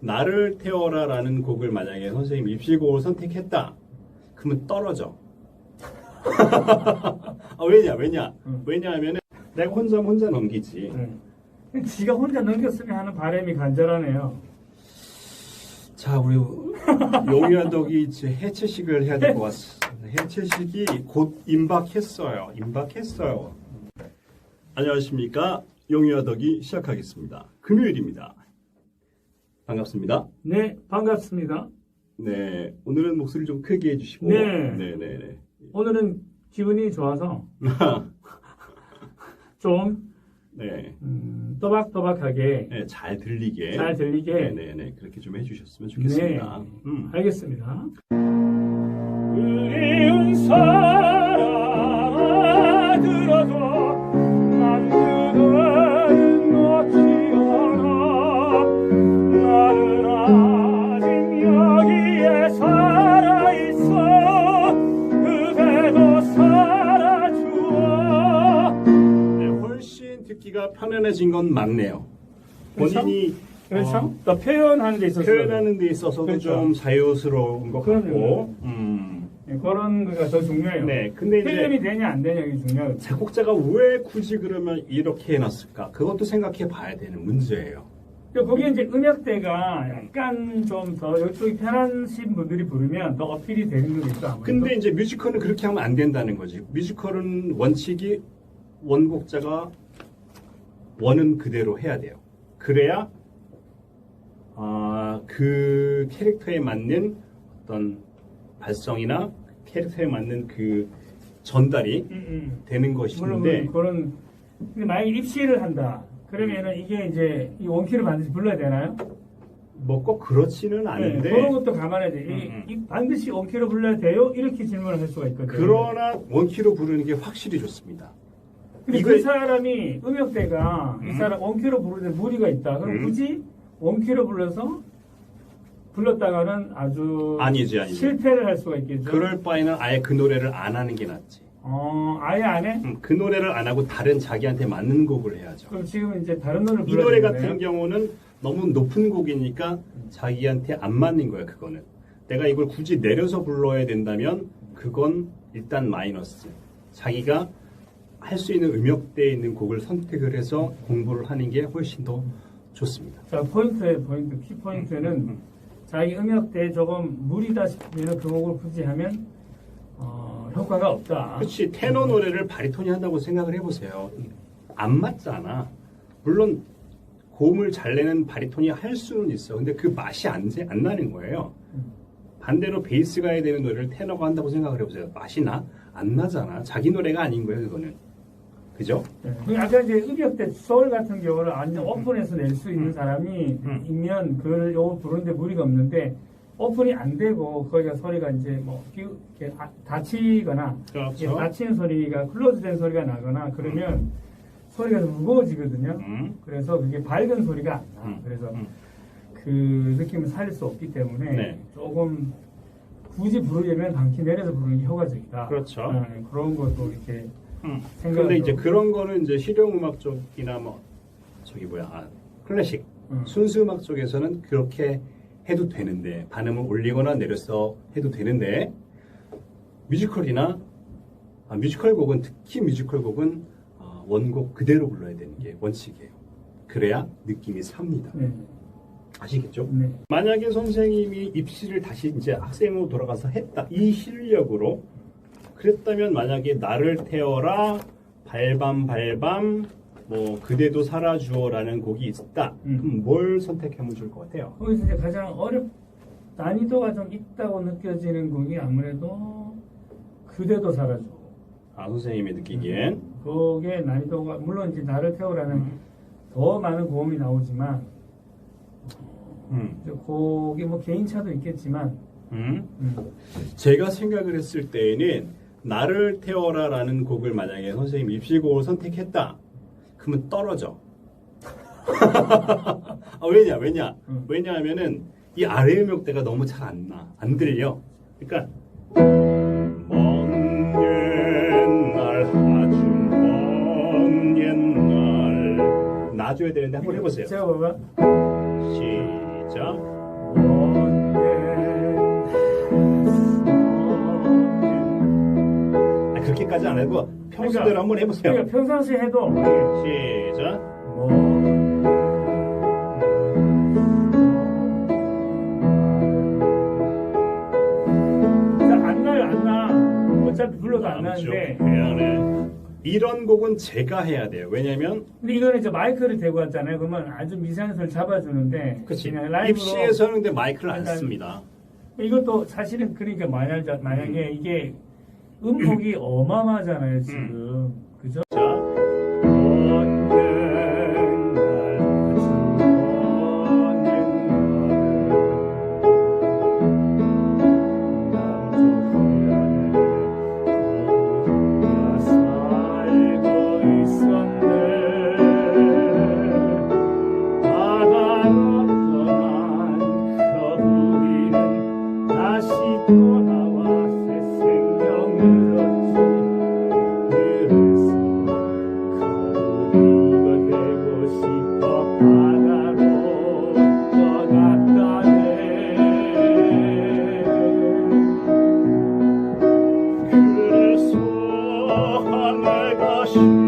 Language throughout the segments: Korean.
나를 태워라 라는 곡을 만약에 선생님 입시곡을 선택했다. 그러면 떨어져. 아, 왜냐, 왜냐, 응. 왜냐하면 내가 혼자 혼자 넘기지. 네. 지가 혼자 넘겼으면 하는 바람이 간절하네요. 자, 우리 용야덕이 이제 해체식을 해야 될 것 같습니다. 해체식이 곧 임박했어요. 임박했어요. 안녕하십니까. 용야덕이 시작하겠습니다. 금요일입니다. 반갑습니다. 네, 반갑습니다. 네, 오늘은 목소리 좀 크게 해주시고. 네. 네, 네, 네. 오늘은 기분이 좋아서 좀 네. 음, 또박또박하게 네, 잘 들리게. 잘 들리게 네, 네, 네. 그렇게 좀 해주셨으면 좋겠습니다. 네. 음. 알겠습니다. 듣기가 편안해진 건 맞네요. 그렇죠? 본인이 그렇죠? 어, 또 표현하는 데 있어서 표현하는 데 있어서도 그렇죠. 좀 자유스러운 것 같고. 음. 네, 그런 거가 더 중요해요. 네, 근데 이제 되냐 안 되냐 이게 중요해요. 작곡자가 왜 굳이 그러면 이렇게 해놨을까? 그것도 생각해 봐야 되는 문제예요. 그러니까 거기에 이제 음역대가 약간 좀 더 이쪽이 편하신 분들이 부르면 더 어필이 되는 거겠죠. 아무래도. 근데 이제 뮤지컬은 그렇게 하면 안 된다는 거지. 뮤지컬은 원칙이 원곡자가 원은 그대로 해야 돼요. 그래야 아, 그 캐릭터에 맞는 어떤 발성이나 캐릭터에 맞는 그 전달이 음, 음. 되는 것인데 그런 근데 만약에 입시를 한다. 그러면은 이게 이제 이 원키를 반드시 불러야 되나요? 뭐 꼭 그렇지는 않은데 네, 그런 것도 감안해야 돼. 이, 음, 음. 이 반드시 원키로 불러야 돼요? 이렇게 질문을 할 수가 있거든요. 그러나 원키로 부르는 게 확실히 좋습니다. 근데 이걸- 그 사람이 음역대가 이 음. 사람 원키로 부르는데 무리가 있다. 그럼 음. 굳이 원키로 불러서 불렀다가는 아주 아니지, 아니지. 실패를 할 수가 있겠죠. 그럴 바에는 아예 그 노래를 안 하는 게 낫지. 어, 아예 안 해? 음, 그 노래를 안 하고 다른 자기한테 맞는 곡을 해야죠. 그럼 지금 이제 다른 노래를 이 불러야 노래. 같은 경우는 너무 높은 곡이니까 자기한테 안 맞는 거야 그거는. 내가 이걸 굳이 내려서 불러야 된다면 그건 일단 마이너스. 자기가 할 수 있는 음역대에 있는 곡을 선택을 해서 공부를 하는 게 훨씬 더 좋습니다. 자, 포인트의 포인트, 키 포인트는 음. 자기 음역대에 조금 무리다 싶으면 그 곡을 굳이 하면 어, 효과가 없다. 그렇지 테너 노래를 바리톤이 한다고 생각을 해보세요. 안 맞잖아. 물론 고음을 잘 내는 바리톤이 할 수는 있어. 근데 그 맛이 안, 세- 안 나는 거예요. 음. 반대로 베이스가 해야 되는 노래를 테너가 한다고 생각을 해보세요. 맛이 나? 안 나잖아. 자기 노래가 아닌 거예요, 그거는. 그죠? 네. 그 아까 이제 음역대 소울 같은 경우는 완전 오픈해서 낼 수 있는 음. 사람이 음. 있면 그걸 요 부르는데 무리가 없는데 오픈이 안 되고 거기가 소리가 이제 뭐 끼우- 이렇게 아- 닫히거나 이게 그렇죠. 닫히는 소리가 클로즈된 소리가 나거나 그러면 소리가 좀 무거워지거든요. 음. 그래서 그게 밝은 소리가 안 나. 음. 그래서 음. 그 느낌을 살릴 수 없기 때문에 네. 조금 굳이 부르려면 방키 내려서 부르는 게 효과적이다. 그렇죠. 네, 그런 것도 이렇게 음. 근데 이제 좀- 그런 거는 이제 실용 음악 쪽이나 뭐, 저기 뭐야, 아, 클래식, 음. 순수 음악 쪽에서는 그렇게 해도 되는데, 반음을 올리거나 내려서 해도 되는데, 뮤지컬이나, 아, 뮤지컬 곡은, 특히 뮤지컬 곡은 아, 원곡 그대로 불러야 되는 게 원칙이에요. 그래야 느낌이 삽니다. 네. 아시겠죠? 네. 만약에 선생님이 입시를 다시 이제 학생으로 돌아가서 했다. 이 실력으로 그랬다면 만약에 나를 태워라 발밤 발밤 뭐 그대도 살아주어라는 곡이 있다. 음. 그럼 뭘 선택하면 좋을 것 같아요? 거기서 이제 가장 어렵 난이도가 좀 있다고 느껴지는 곡이 아무래도 그대도 사라져. 아 선생님이 느끼기엔 그게 난이도가 물론 이제 나를 태우라는 음. 더 많은 고음이 나오지만 음. 곡이 뭐 개인차도 있겠지만 음. 음, 제가 생각을 했을 때에는 나를 태워라 라는 곡을 만약에 선생님 입시곡을 선택했다. 그러면 떨어져. 아, 왜냐, 왜냐, 음. 왜냐하면은 이 아래 음역대가 너무 잘 안 나, 안 들려. 그러니까 먼 옛날 아주 먼 옛날 놔줘야 되는데 한번 해보세요. 제가 봐봐 시작. 그렇게까지 안 하고 평소대로 한번 해보세요. 그러니까 평상시 해도 시작. 안 나요 안 나. 어차피 불러도 안 나는데. 해안에 이런 곡은 제가 해야 돼요. 왜냐면 근데 이거는 이제 마이크를 대고 왔잖아요. 그러면 아주 미세한 소리 잡아주는데 그치 그냥 라이브로 입시에서는 근데 마이크를 안 씁니다. 이것도 사실은 그러니까 만약 만약에 이게 음폭이 어마어마하잖아요 지금 그죠? 자, 하늘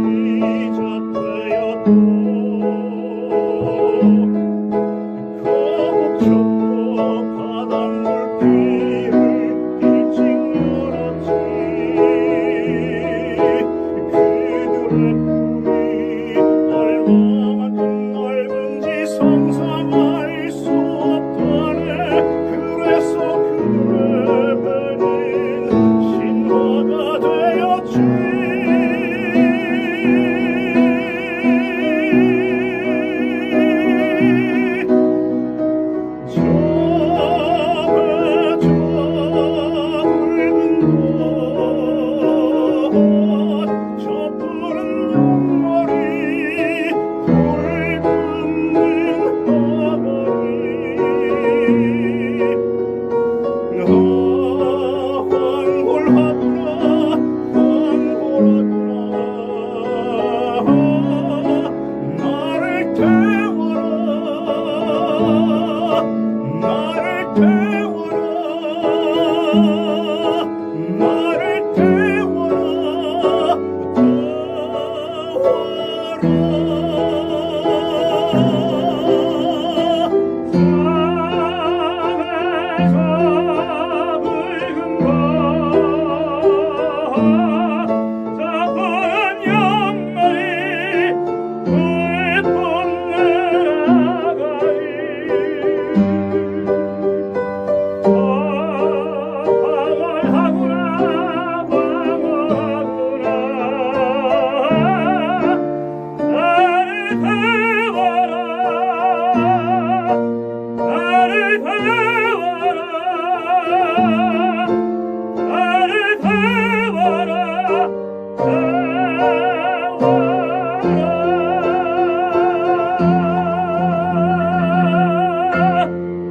my